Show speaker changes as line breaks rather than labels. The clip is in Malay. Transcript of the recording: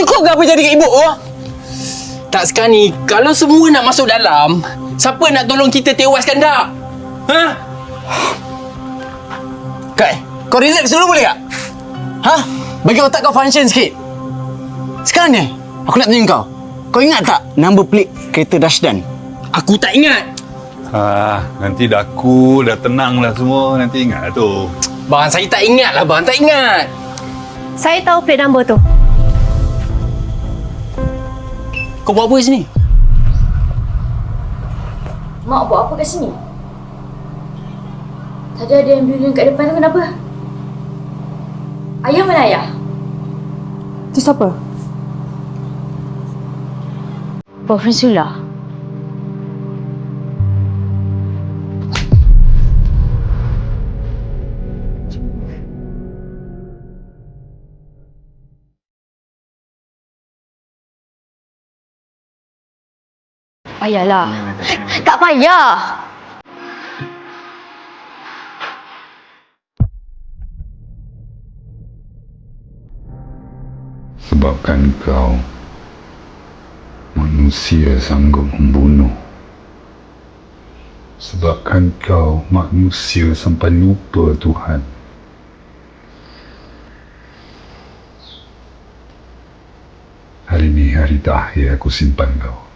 cukup ke apa jadi kat ibu oh?
Tak sekarang ni, kalau semua nak masuk dalam, siapa nak tolong kita tewaskan dak? Ha?
Kai, kau relax dulu boleh tak? Ha? Bagi otak kau function sikit. Sekarang ni, aku nak tanya kau. Kau ingat tak number plate kereta Dashdan?
Aku tak ingat.
Ah, nanti dah cool, dah tenang lah semua. Nanti ingat lah tu.
Bang, saya tak ingat lah bang, tak ingat.
Saya tahu plate number tu.
Kau buat apa kat sini?
Mak buat apa kat sini? Tadi ada ambulans kat depan tu kenapa? Ayah mana ayah?
Tu siapa?
Boyfriend Sula. Payahlah. Tak payah.
Sebabkan kau manusia sanggup membunuh. Sebabkan kau manusia sampai lupa Tuhan. Hari ini hari terakhir aku simpan kau.